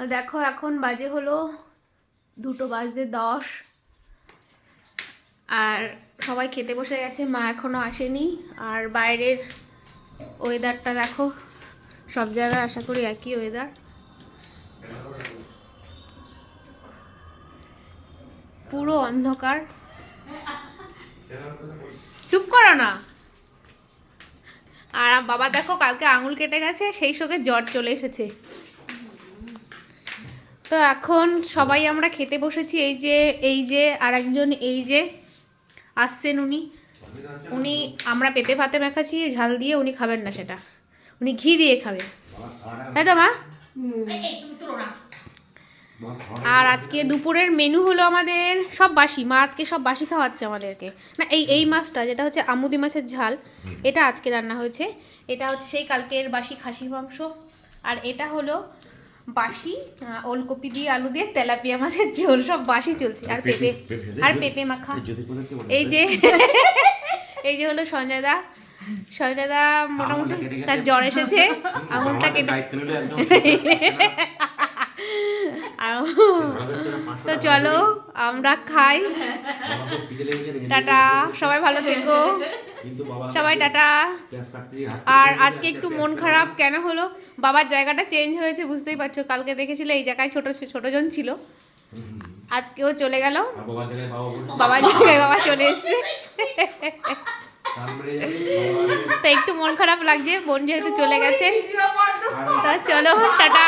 দেখো, এখন বাজে হলো দুটো বাজে দশ। আর সবাই খেতে বসে গেছে, মা এখনও আসেনি। আর বাইরের ওয়েদারটা দেখো, সব জায়গায় আশা করি একই ওয়েদার। পুরো অন্ধকার। চুপ করো না। আর বাবা দেখো, কালকে আঙুল কেটে গেছে, সেই সঙ্গে জ্বর চলে এসেছে। তো এখন সবাই আমরা খেতে বসেছি, এই যে এই যে আর একজন এই যে আসছেন উনি। উনি, আমরা পেঁপে ভাতে মাখাচ্ছি, ঝাল দিয়ে উনি খাবেন না সেটা। উনি ঘি দিয়ে খাবেন তাই তো, মা? আর আজকে দুপুরের মেনু হলো আমাদের সব বাসি। মা আজকে সব বাসি খাওয়াচ্ছে আমাদেরকে। না, এই এই মাছটা, যেটা হচ্ছে আমুদি মাছের ঝাল, এটা আজকে রান্না হয়েছে। এটা হচ্ছে সেই কালকের বাসি খাসি মাংস। আর এটা হলো বাসি ওলকপি দিয়ে আলু দিয়ে তেলাপিয়া মাছের ঝোল সব বাসি চলছে। আর পেঁপে আর পেঁপে মাখা। এই যে এই যে হলো সঞ্জয় দা সঞ্জয় দা মোটামুটি তার জ্বর এসেছে। আঙুলটা কেটে তো চলো আমরা খাই। টাটা, সবাই ভালো থেকো। সবাই টাটা। আর আজকে একটু মন খারাপ কেন হলো? বাবার জায়গাটা চেঞ্জ হয়েছে, বুঝতেই পারছ। কালকে দেখেছিলে এই জায়গায় ছোট ছোটজন ছিল। আজকেও চলে গেল। বাবার জায়গায় বাবা চলে এসেছে। তো একটু মন খারাপ লাগছে, বোন যেহেতু চলে গেছে। তো চলো, টাটা।